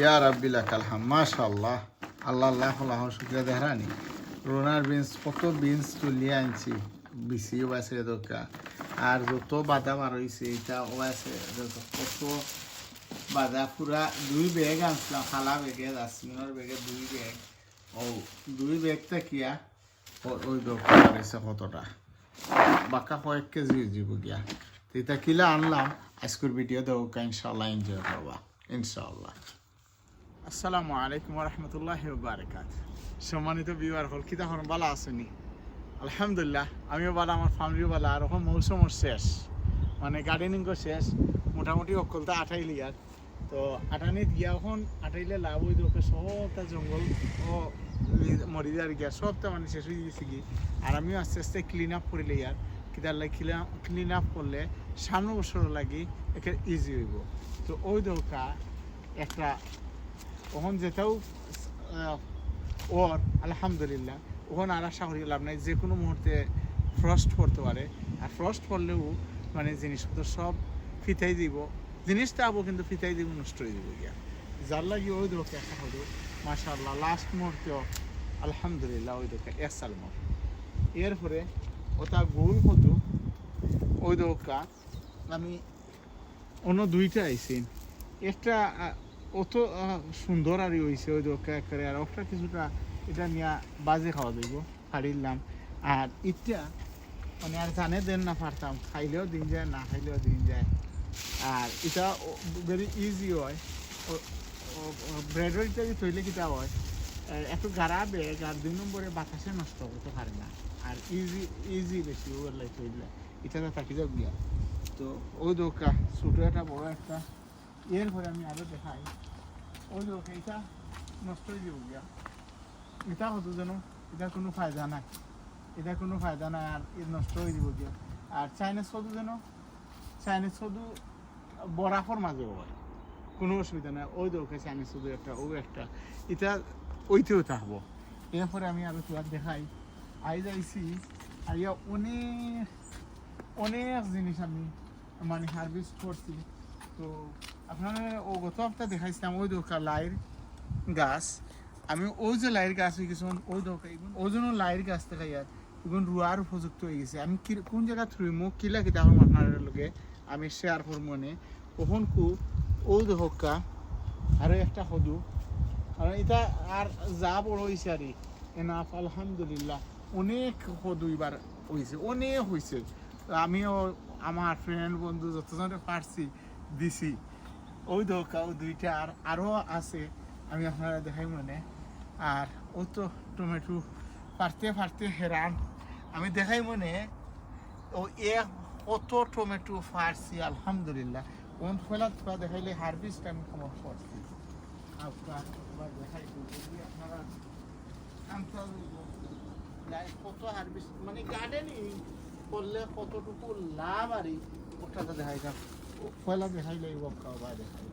ইয়া রাব্বিল কালহাম মাশাআল্লাহ। আল্লাহ আল্লাহ আল্লাহ শুক্রিয়া দেহরানি রোনার বিনস, কত বিনস তুলিয়ে আনছি। বিসিও আছে দোকা। আর যত বাদা বার হয়েছে এটা ও আছে কত বাদা পুরা দুই ব্যাগ আনছিলাম খালা ব্যাগে জাসমিনের ব্যাগে, দুই ব্যাগ। ও দুই ব্যাগটা কিয়া ওই দোকান আছে কতটা? বাক্কা কয়েক কেজি যাব গিয়া। তো এটা কিলা আনলাম, আজকের ভিডিও দেবো ইনশাল্লাহ এনজয় করবা। ইনশাল্লাহ আসসালামু আলাইকুম রহমতুল্লাহ বারকাত সম্মানিত বিবার হল কিতা হন বালা আসেনি আলহামদুলিল্লাহ, আমিও বালা, আমার ফ্যামিলিও বালা, আর এখন মৌসুমর শেষ। মানে গার্ডেনিংও শেষ, মোটামুটি অকলতা আঠাইলি আর তো আটানিত গিয়া এখন আটাইলে লাভ হয়ে ওকে সবটা জঙ্গল ও মরি যার গিয়া সবটা মানে শেষ হয়ে গেছে কি আর আমিও আস্তে আস্তে ক্লিন আপ করিলে ইয়ার কিতার লাগে ক্লিন আপ করলে সামনে বছর লাগি একে ইজি হইব। তো ওই দৌকা একটা ওখান আহ, ওর আলহামদুলিল্লাহ ওখানে আর আশা করি লাভ নাই যে কোনো মুহূর্তে ফ্রস্ট পড়তে পারে। আর ফ্রস্ট পড়লেও মানে জিনিসপত্র সব ফিতাই দিব। জিনিসটা আবো কিন্তু ফিতাই দিব নষ্ট হয়ে দিব গিয়া। যার লাগি ওই দোকে আশা করি মাশাআল্লাহ লাস্ট মুহূর্তেও আলহামদুলিল্লাহ ওই দোকে এক সাল মর এরপরে ওটা গোল কত ওই দোকা আমি অন্য দুইটা আইছি। একটা অত সুন্দর আর হয়েছে ওই দোকা করে আর ওটা কিছুটা এটা নিয়ে বাজে খাওয়া দিব হারিলাম আর ইটা মানে আর জানে দেন না পারতাম খাইলেও দিন যায়, না খাইলেও দিন যায়। আর এটা ভেরি ইজি হয়। ব্রেডের যে তৈলে কিটা হয়? একটু গাড়া বেগ আর দুই নম্বরে বাতাসে নষ্ট করতে পারে না। আর ইজি ইজি বেশি ওগুলো তৈলে এটা তো থাকি যাক গিয়া। তো ওই দোকা, ছোটো একটা, বড় একটা এরপরে আমি আরও দেখাই। ওই দোকা এটা নষ্ট হয়ে যাব গিয়া এটা হতো যেন, এটা কোনো ফায়দা নাই। এটা কোনো ফায়দা নাই আর এ নষ্ট হয়ে যাব গিয়া। আর চাইনিজ সদু যেন, চাইনিজ সদু বরাফর মাঝে হয়। কোনো অসুবিধা নাই। ওই দোকে চাইনিজ সদু একটা, ও একটা। এটা ওইতেও থাকব এরপরে আমি আরও তোমার দেখাই। আই যাইছি আর ইয়া অনেক অনেক জিনিস আমি মানে হারভেস্ট করছি। তো আপনারা ও গত সপ্তাহে দেখাইছিলাম ওই দোকা লাইর গাছ। আমি ওই যে লাইর গাছ হয়ে গেছে, ওই দোকা ওই জন্য লাইর গাছ দেখা ইয়ার এখন রুয়ার উপযুক্ত হয়ে গেছে। আমি কোন জায়গা থ্রুইমু কিলা কিতা হম আপনার লগে আমি শেয়ার করব মনে কখন কু, ও দোকা আরও একটা হদু আর এটা আর যা বড় হয়েছে আর এনাফ আলহামদুলিল্লাহ, অনেক হদু এবার হয়েছে অনেক হয়েছে আমিও আমার ফ্রেন্ড বন্ধু যতজনে পারছি দিছি। ওই দোকা ও দুইটা আর আরও আছে আমি আপনারা দেখাই মনে। আর ও তো টমেটো পারতে পারতে হেরান। আমি দেখাই মনে ও এক কত টমেটো ফারছি আলহামদুলিল্লাহ। কোন ফেলা তোরা দেখাইলে হারভেস্ট আমি খবর করছি আপনার দেখাই দিই, আপনারা কত হারভেস্ট মানে গার্ডেনিং করলে কতটুকু লাভ আরই ওটাতে দেখাই যাক। পয়লা দেখাইলে এই দেখাই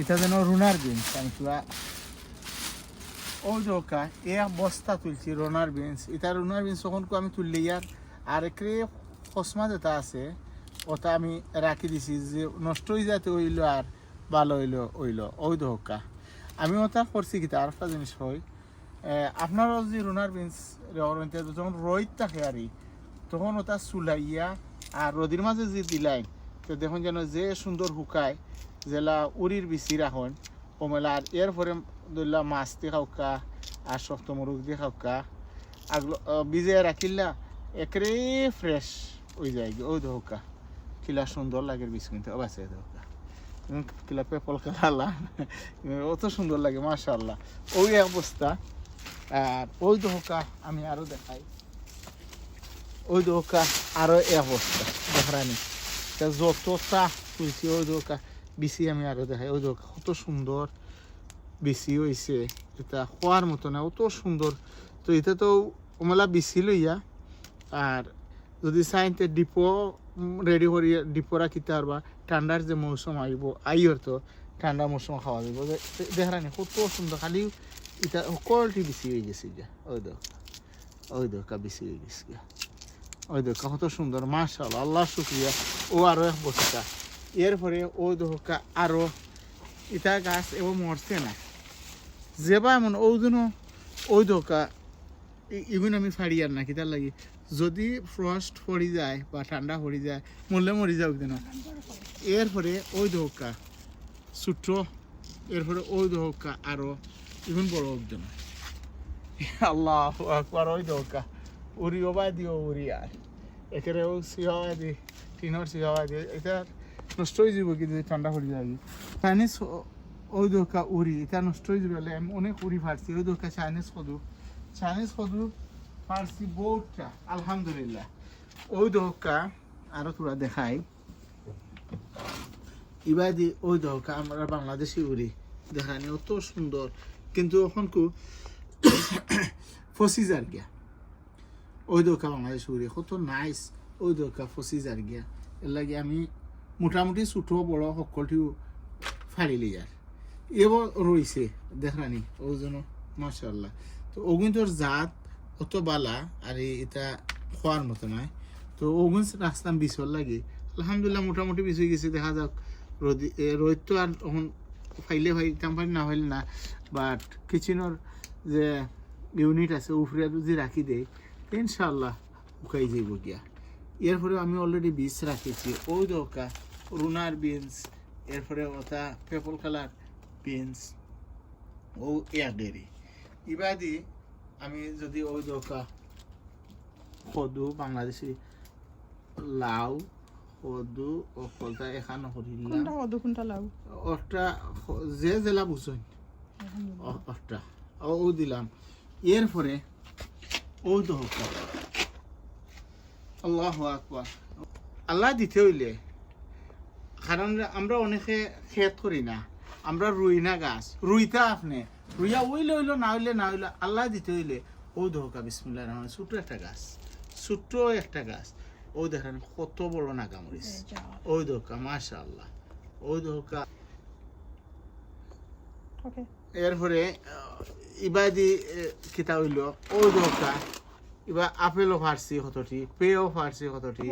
এটা যেন রুনার বিনস আমি পুরা ওই এক বস্তা তুলছি রোনার বিনস এটা রুনার কো আমি তুললে ইয়ার আর একরে কসমা যেটা আছে ওটা আমি রাখি দিছি যে নষ্ট হয়ে যাতে হইল আর ভালো হইল হইল ওই আমি ওটা করছি কিতা আর একটা জিনিস হয় আপনারা যদি রুনার বিনস যখন রোহিত থাকে আরই তখন ওটা চুলাইয়া আর রোদির মাঝে যে দিলাই তো দেখুন যেন যে সুন্দর শুকায় জেলা উড়ির বিচি রাখুন কমেলা আর এরপরে ধরলা মাছ দিয়ে খাওকা আর শক্ত মুরগ দিয়ে খাওকা। আগলো বিজে রাখিলা একরে ফ্রেশ হয়ে যায় ওই দোকা কিলা সুন্দর লাগে বিচ কিন্তু অবাসে দোকা কিলা পেপল খেলা অত সুন্দর লাগে মাশাল্লাহ ওই অবস্থা। আর ওই দোকা আমি আরও দেখাই। ওই দোকা আরও এক অবস্থা দেখানি তা যতটা তুলছি ওই দোকা বেশি আমি আরও দেখাই। ওই দোকা কত সুন্দর বেশি হয়েছে এটা খোয়ার মতো না, অত সুন্দর। তো এটা তো ওমেলা বেশি লইয়া, আর যদি চাইতে ডিপো রেডি করি, ডিপো রাখিতে পারবা ঠান্ডার যে মৌসুম আইব, আইয়র তো ঠান্ডা মৌসুম খাওয়া যাব দেখানি কত সুন্দর, খালি এটা কোয়ালিটি বেশি হয়ে গেছে গিয়া ওই দেখ, ওই দোকা বেশি হয়ে গেছে গিয়া ওই দেখো কত সুন্দর শুক্রিয়া। ও আরও এক বস্তা এরপরে ও দেখা আরও ইটা গাছ এবং মরছে না। যেবা এমন ওই দোকা ইগুন আমি ফাড়ি আর না, কিতার লাগি। যদি ফ্রস্ট পড়ি যায় বা ঠান্ডা পড়ি যায়, মরলে মরি যাও কেন এরপরে ওই দোকা ছোট্ট এরপরে ওই দোকা আরও ইগুন বড় একজন আল্লাহ আকবার, ওই দোকা উড়ি ওবাই দিও উড়ি আর। একেবারে ও সিহাওয়া দি টিনের সিহাওয়া দিয়ে এটা নষ্ট হয়ে যাব কিন্তু ঠান্ডা পড়ে যাবে চাইনিজ ওই দোকা উড়ি এটা নষ্ট হয়ে যাবে আমি অনেক উড়ি ফাটছি ওই দোকা চাইনিজ কদু। চাইনিজ কদু ফাটছি বহুতটা, আলহামদুলিল্লাহ। ওই দোকা আরও তোরা দেখাই। ইবাদি ওই দোকা আমরা বাংলাদেশি উড়ি দেখানি অত সুন্দর। কিন্তু এখন কু ফসি যার গিয়া। ওই দোকা বাংলাদেশ উড়ি কত নাইস ওই দোকা ফসি যার গিয়া। এর লাগে আমি মোটামুটি ছোট বড় সকলটিও ফাড়িলি যার। এবার রয়েছে দেখানি ওই জন্য মাশাল্লাহ তো ওগুন তোর জাত অত বালা, আর এটা খোয়ার মতো নয় তো ওগুন রাস্তাম বিছর লাগে। আলহামদুলিল্লাহ মোটামুটি বিছ হয়ে গেছে, দেখা যাক। রোদি রোদ তো আর ফাইলে ফাইতাম পারি না হইলে না। বাট কিচেনের যে ইউনিট আছে উফরে যদি রাখি দেয় ইনশাল্লাহ উকাই যাইব গিয়া। এরপরে আমি অলরেডি বীজ রাখেছি। ওই দোকা, রুনার বিনস এরপরে ওটা পেপল কালার বিনস ও এয়ারডেরি ইবাদি আমি যদি ওই দোকা, কদু, বাংলাদেশি লাউ কলতা এখানে করিলাম কোনটা লাউ? যে জেলা ও দিলাম। এরপরে ও আল্লাহ আকবার আল্লাহ দিতে হইলে। কারণ আমরা অনেকে খেত করি না। আমরা রুই না গাছ। রুইতা আপনি। রুইয়া উইলে হইল না হইলে না হইলে আল্লাহ দিতে হইলে ও দোকা বিসমুল্লাহ রহমান ছোট্ট একটা গাছ। ছোট্ট একটা গাছ। ও দেখেন কত বড় নাগামরিচ। ওই দোকা মাশা আল্লাহ ওই দোকা এরপরে ইবাদি কিতা হইল? ওই দোকা ইবা আপেলও কতটি কতটি।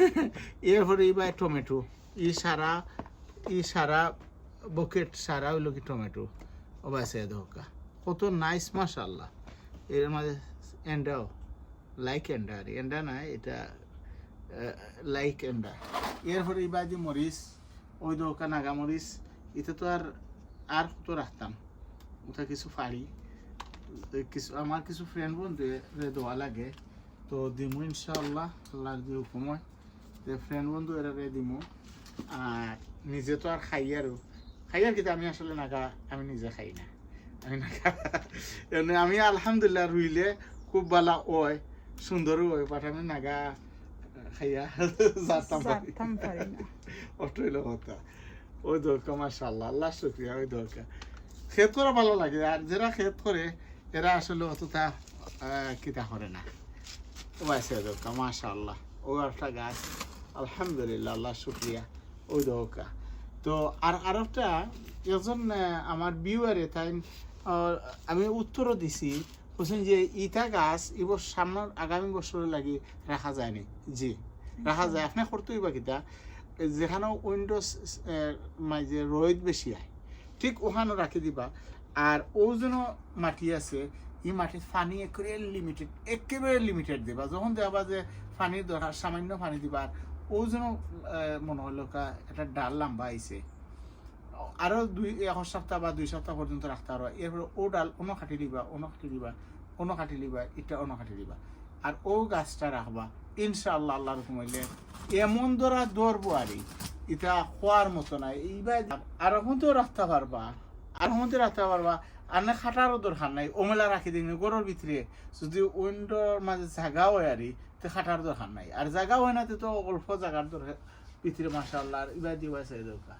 এরপরে টমেটো। ই সারা ই সারা বকেট সারা হইল কি টমেটো। ওবাইছে দোকা কত নাইস মাশাল্লাহ এর মাঝে এন্ডাও লাইক এন্ডা আর এন্ডা না এটা লাইক এন্ডা এরপরে ইবাদি মরিচ ওই দোকা নাগা মরিচ এটা তো আর আর কত রাখতাম। ওটা কিছু ফাড়ি। কিছু, আমার কিছু ফ্রেন্ড বন্ধু দেওয়া লাগে। তো দিমু ইনশাআল্লাহ, আল্লাহর যে হুকুম হয়। যে ফ্রেন্ড বন্ধু এরা দিমু। আর নিজে তো আর খাই আরও খাই আর কিন্তু আমি আসলে নাগা, আমি নিজে খাই না। আমি নাগা আমি আলহামদুলিল্লাহ রুইলে খুব বালা ওয়। বাট আমি নাগা খাইয়া যাতাম পারি। না। কথা ওই মাশাল্লাহ আল্লাহ শুক্রিয়া ওই দরকার ক্ষেত করা ভালো লাগে আর যারা ক্ষেত করে এরা আসলে অতটা কিতা করে না। মাশাল্লাহ ও একটা গাছ আলহামদুলিল্লাহ আল্লাহ শুক্রিয়া ওই দরকার তো আর আরেকটা একজন আমার বিউয়ারে তাই আমি উত্তরও দিছি বলছেন যে ইটা গাছ এবার সামনের আগামী বছরে লাগি রাখা যায়নি জি। রাখা যায়। আপনি করতেই বা কিতা যেখানে উইন্ডোজ মাঝে রোদ বেশি হয় ঠিক ওখানে রাখি দিবা। আর ও যেন মাটি আছে এই মাটির পানি একেবারে লিমিটেড একেবারে লিমিটেড দিবা। যখন দেবা যে পানির দরকার সামান্য পানি দিবা ও যেন মনে হলো একটা ডাল লম্বা আইছে আরও দুই এক সপ্তাহ বা দুই সপ্তাহ পর্যন্ত রাখতে পারো এরপরে ও ডাল অন্য কাটি দিবা, অন্য কাটি দিবা, অন্য কাটি দিবা, এটা অন্য কাটি দিবা। আর ও গাছটা রাখবা, ইনশাআল্লাহ আল্লাহর ঘুমাইলে এমন ধরা ধরবো আরই এটা খোয়ার মতো নাই এইবার আর তো রাখতে পারবা, আর তো রাখতে পারবা। আর না, খাটারও দরকার নাই ওমেলা রাখি দিন, গরুর ভিতরে। যদি উইন্ডোর মাঝে জায়গা হয় আরই তো খাটার দরকার নাই। আর জায়গা হয় না, তো অল্প জায়গার দরকার ভিতরে মাসাল্লাহ আর ইবার দিবা চাই দরকার।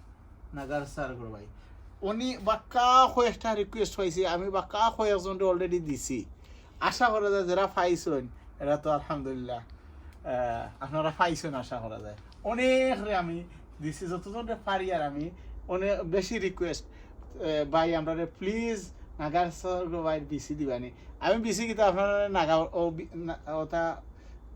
নাগার স্যার ভাই। উনি বাক্কা হয়ে একটা রিকোয়েস্ট হয়েছে আমি বাক্কা হয়ে একজনকে অলরেডি দিছি। আশা করা যায় যারা পাইছেন এরা তো আলহামদুলিল্লাহ আপনারা পাইছেন আশা করা যায়। অনেক আমি দিছি যতজন পারি আর আমি। অনেক বেশি রিকোয়েস্ট ভাই আমরা প্লিজ নাগার ভাই বিসি দিবানি। আমি বিসি কিন্তু আপনারা নাগা ওটা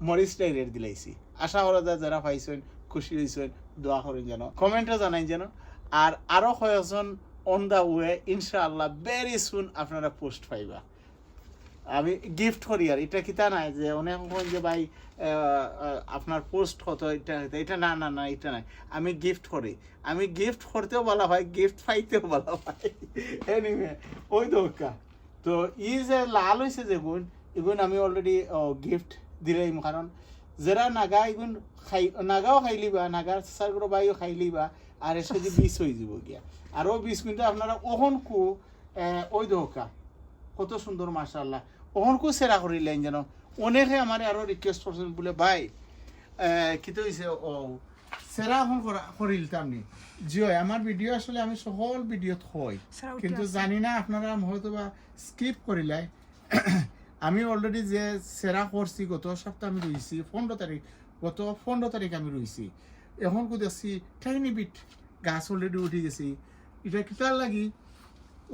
মরিচটাই রেট দিলাইছি। আশা করা যায় যারা পাইছেন, খুশি হয়েছেন দোয়া করেন যেন। কমেন্টও জানাই যেন। আর আরও কয়েকজন অন দা ওয়ে ইনশাআল্লাহ ভেরি সুন আপনারা পোস্ট পাইবা। আমি গিফট করি আর, এটা কিতা নাই যে অনেক যে ভাই আপনার পোস্ট কত, এটা এটা- না না না, এটা নাই। আমি গিফট করি। আমি গিফট করতেও বলা হয় গিফট পাইতেও বলা হয়। এনিওয়ে ওই দরকার তো ই যে লাল হয়েছে যে গুণ এগুন আমি অলরেডি গিফট দিলাম কারণ যারা নাগা এগুন খাই, নাগাও খাইলিবা নাগার সারগুলো বাইও খাইলিবা আর এসে যে বিষ হয়ে যাব গিয়া। আর ও বিষ কিন্তু আপনারা ওহন কু ওই দরকার কত সুন্দর মাশাল্লাহ ওহনকু সেরা করিলেন যেন। অনেকে আমার আরও রিকোয়েস্ট করছেন বলে ভাই কি তো হয়েছে ও সেরা এখন করিলতাম নি। জিও আমার ভিডিও আসলে আমি সকল ভিডিওত হই কিন্তু জানি না আপনারা হয়তো বা স্কিপ করিলাই আমি অলরেডি যে সেরা করছি গত সপ্তাহ আমি রইছি পনেরো তারিখ গত পনেরো তারিখ আমি রইছি। এখন দেখছি ঠাইনি বিট গাছ অলরেডি উঠে গেছি। এটা কিতার লাগি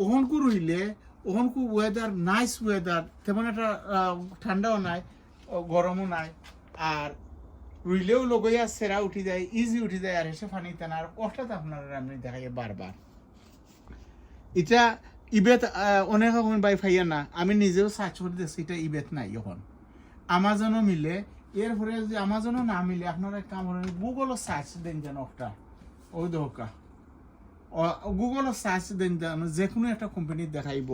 ওহনকু রইলে ওহনকু ওয়েদার নাইস ওয়েদার তেমন একটা ঠান্ডাও নাই গরমও নাই, আর রইলেও লগইয়া সেরা উঠি যায় ইজি উঠি যায়, আর হেসে ফানি তেনা, আর কষ্টাতে আপনারা আমি দেখাই বারবার। এটা ইবেত অনেক বাই ফাইয়া না, আমি নিজেও সার্চ করে দেখছি, এটা ইবেত নাই এখন। আমাজনও মিলে এরপরে যদি আমাজনও না মিলে, আপনারা এক কাম করেন, গুগলও সার্চ দেন যেন একটা। ওই দোকা গুগলও সার্চ দেন যেন যে কোনো একটা কোম্পানি দেখাইব,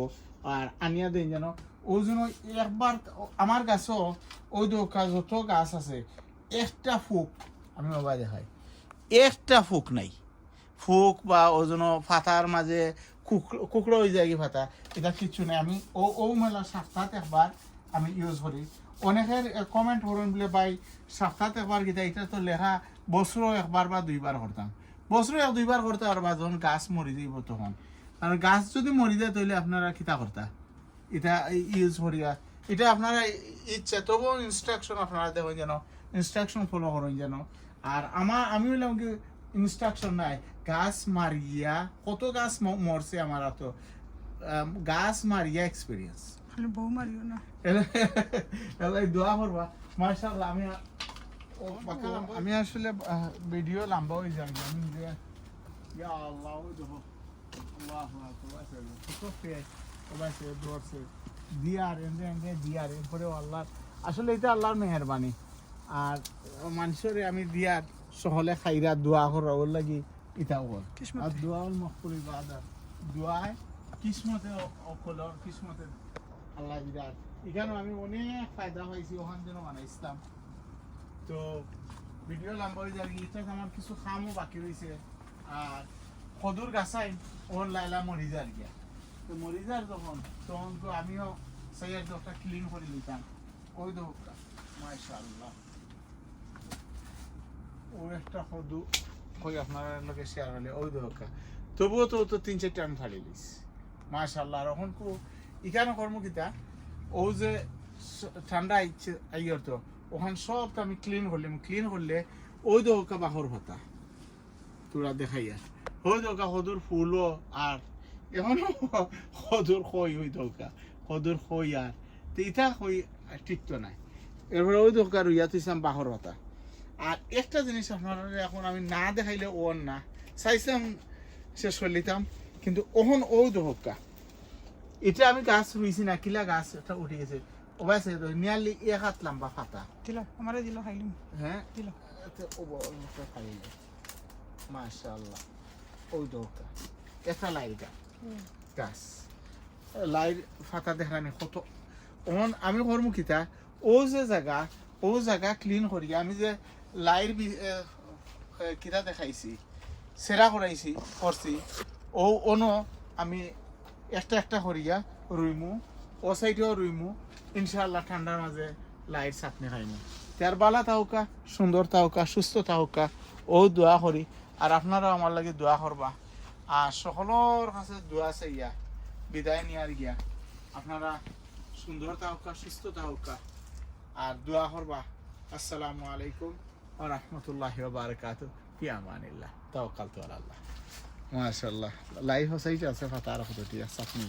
আর আনিয়া দেন যেন। ওই জন্য একবার আমার গাছও ওই দোকা যত গাছ আছে, একটা ফুক, আমি বাবা দেখাই, একটা ফুক নাই। ফুক বা ওজন ফাতার মাঝে কুকড়ো হয়ে যায় ফাতা এটা কিচ্ছু নাই। আমি ও ও মেলা সপ্তাহে একবার আমি ইউজ করি। অনেকের কমেন্ট করুন বলে, ভাই সপ্তাহে একবার গীতা এটা তো লেখা বছরও একবার বা দুইবার করতাম বছরে এক দুইবার করতে পারবা যখন গাছ মরি যাইব তখন। আর গাছ যদি মরি যায় তাহলে আপনারা কিতা করতা এটা ইউজ করিয়া এটা আপনারা ইচ্ছে তবুও ইনস্ট্রাকশন আপনারা দেখুন যেন ইনস্ট্রাকশন ফলো করুন যেন আর আমার আমি বললাম কি ইনস্ট্রাকশন নাই। গাছ মারিয়া কত গাছ মরছে আমার তো গাছ মারিয়া এক্সপিরিয়েন্স খালি বউ মারিও না এলাই দোয়া করবা। মার্শাল্লাহ আমি আমি আসলে ভিডিও লম্বা হয়ে যাই আমি নিজে ইয়া আল্লাহ ওই দেখো। আল্লাহু আকবার কত ফেস ওবাই সে দৌড়ছে দিয়ার এনদে এনদে দিয়ার এরপরে আল্লাহ আসলে এটা আল্লাহর মেহরবানি। আর মানুষের আমি দিয়ার সহলে খাইরা দোয়া করা ওর লাগি ইটাও কর। কিসমতে। আর দোয়া মকবুল ইবাদত। দোয়ায় কিসমতে অকলর কিসমতে আল্লাহ বিরাট এখানে আমি অনেক ফায়দা পাইছি, ওখান বানাইছিলাম তো ভিডিও হয়ে যাবে আমার কিছু খামও বাকি রয়েছে। আর কদুর গাছাই ওর লাইলা মরি যার গিয়া। তো মরি যার তখন তো আমিও সেই একটা ক্লিন করে নিতাম ওই ও একটা কদু কই আপনার লোকে শেয়ার হলে ওই দোকা তবুও তো তো তিন চারটা আমি ফালি দিস মাশাআল্লাহ আর এখন ইখানে কর্ম কিতা? ও যে ঠান্ডা আইছে আইয়র তো। ওখান সব আমি ক্লিন করলাম। ক্লিন করলে ওই দোকা বাহর হতা তোরা দেখাইয়া। ওই দোকা হদুর ফুলও আর এখনও হদুর খই ওই দোকা হদুর খই আর। ইটা খই ঠিক তো নাই। এরপরে ওই দোকা রইয়া তুইছিলাম বাহর হতা আর একটা জিনিস আপনারা এখন আমি না দেখাইলে ওর না। চাইছিলাম শেষ করে লিতাম কিন্তু ওহন ও দোকা এটা আমি গাছ রুইছি না কিলা গাছ একটা উঠে গেছে। ওবাইছে নিয়ারলি এক হাত লম্বা ফাতা দিল আমারে দিল খাইলিম হ্যাঁ দিল। খাইলে মাশাআল্লাহ। ওই দোকা। এটা লাইটা গাছ। লাইট ফাতা দেখানি কত অন আমি করব কিতা? ও যে জায়গা ও জায়গা ক্লিন করি আমি যে লাইট কিতা দেখাইছি সেরা করাইছি করছি ও অনো আমি একটা একটা করিয়া রুইমু ও সাইডেও রুইমু ইনশাআল্লাহ ঠান্ডার মাঝে লাইট চাটনি খাইমু। তার বালা তাহকা সুন্দর তাহকা সুস্থ তাহকা ও দোয়া করি আর আপনারা আমার লাগে দোয়া করবা আর সকলের কাছে দোয়া চাইয়া বিদায় নিয়ার গিয়া। আপনারা সুন্দর তাহকা সুস্থ তাহকা আর দোয়া করবা আসসালামু আলাইকুম ওয়া রাহমাতুল্লাহি ফি আমানিল্লাহ। তাওয়াক্কালতু আলা আল্লাহ মাশাআল্লাহ। লাইফ হসাইতে আছে ফাতার ফটোটি আছে আপনি